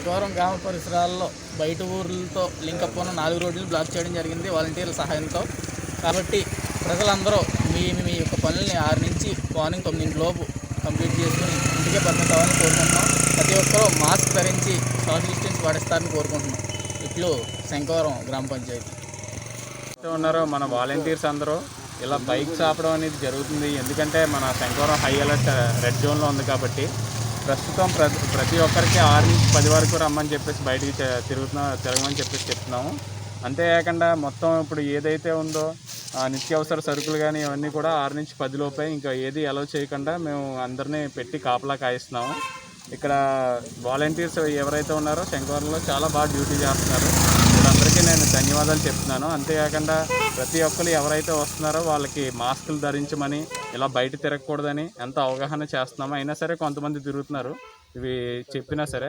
శంకవరం గ్రామ పరిసరాల్లో బయట ఊర్లతో లింకప్ ఉన్న నాలుగు రోడ్లు బ్లాక్ చేయడం జరిగింది వాలంటీర్ల సహాయంతో. కాబట్టి ప్రజలందరూ మీ మీ యొక్క పనుల్ని ఆరు నుంచి మార్నింగ్ తొమ్మిది లోపు కంప్లీట్ చేసుకుని ఇంటికే పరిమితం అవ్వాలని కోరుకుంటున్నాం. ప్రతి ఒక్కరూ మాస్క్ ధరించి సోషల్ డిస్టెన్స్ పాటిస్తారని కోరుకుంటున్నాం. ఇట్లు శంకవరం గ్రామ పంచాయతీ. ఉన్నారో మన వాలంటీర్స్ అందరూ ఇలా బైక్స్ ఆపడం అనేది జరుగుతుంది. ఎందుకంటే మన శంకవరం హై అలర్ట్ రెడ్ జోన్లో ఉంది కాబట్టి ప్రస్తుతం ప్ర ప్రతి ఒక్కరికి ఆరు నుంచి పది వరకు రమ్మని చెప్పేసి బయటికి తిరుగుతున్నా తిరగమని చెప్పేసి చెప్తున్నాము. అంతేకాకుండా మొత్తం ఇప్పుడు ఏదైతే ఉందో నిత్యావసర సరుకులు కానీ ఇవన్నీ కూడా ఆరు నుంచి పదిలోపే ఇంకా ఏది అలౌ చేయకుండా మేము అందరినీ పెట్టి కాపలా కాయిస్తున్నాము. ఇక్కడ వాలంటీర్స్ ఎవరైతే ఉన్నారో శంకవరంలో చాలా బాగా డ్యూటీ చేస్తున్నారు. వీళ్ళందరికీ నేను ధన్యవాదాలు చెప్తున్నాను. అంతేకాకుండా ప్రతి ఒక్కరు ఎవరైతే వస్తున్నారో వాళ్ళకి మాస్కులు ధరించమని ఇలా బయట తిరగకూడదని ఎంత అవగాహన చేస్తున్నామో అయినా సరే కొంతమంది తిరుగుతున్నారు. ఇవి చెప్పినా సరే.